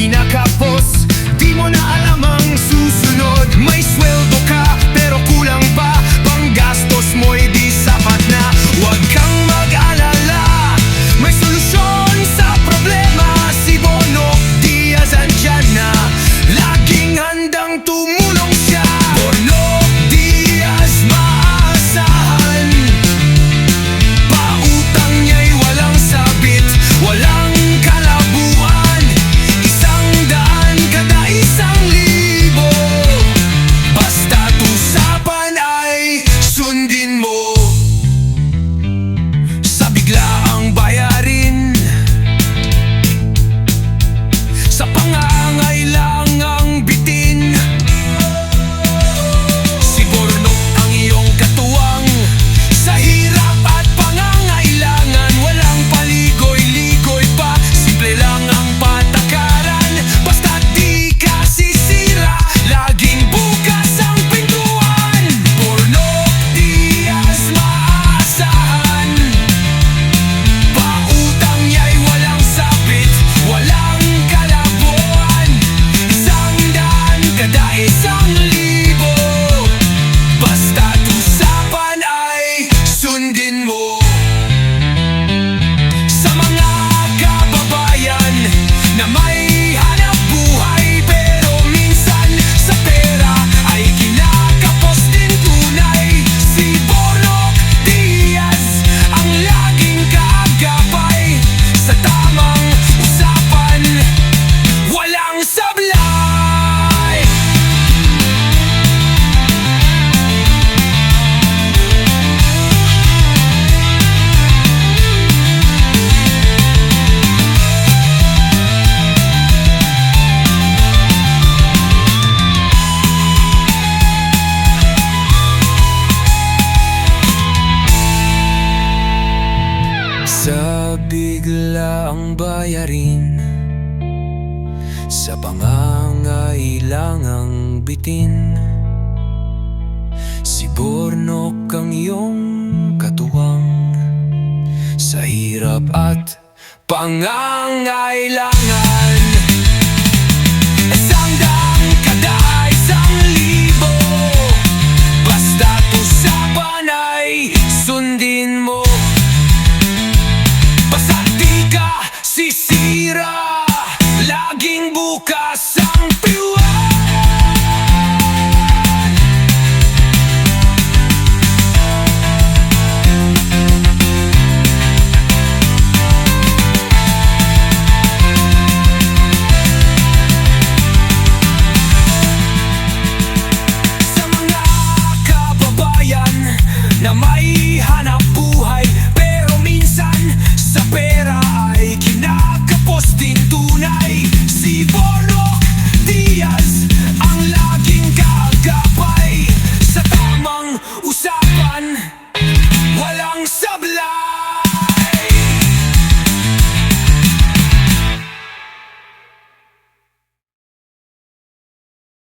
kinakapos. Di mo na alam bigla ang bayarin. Sa pangangailangang bitin. Si Bornok ang iyong katuwang. Sa hirap at pangangailangan. Postin tunay. Sibo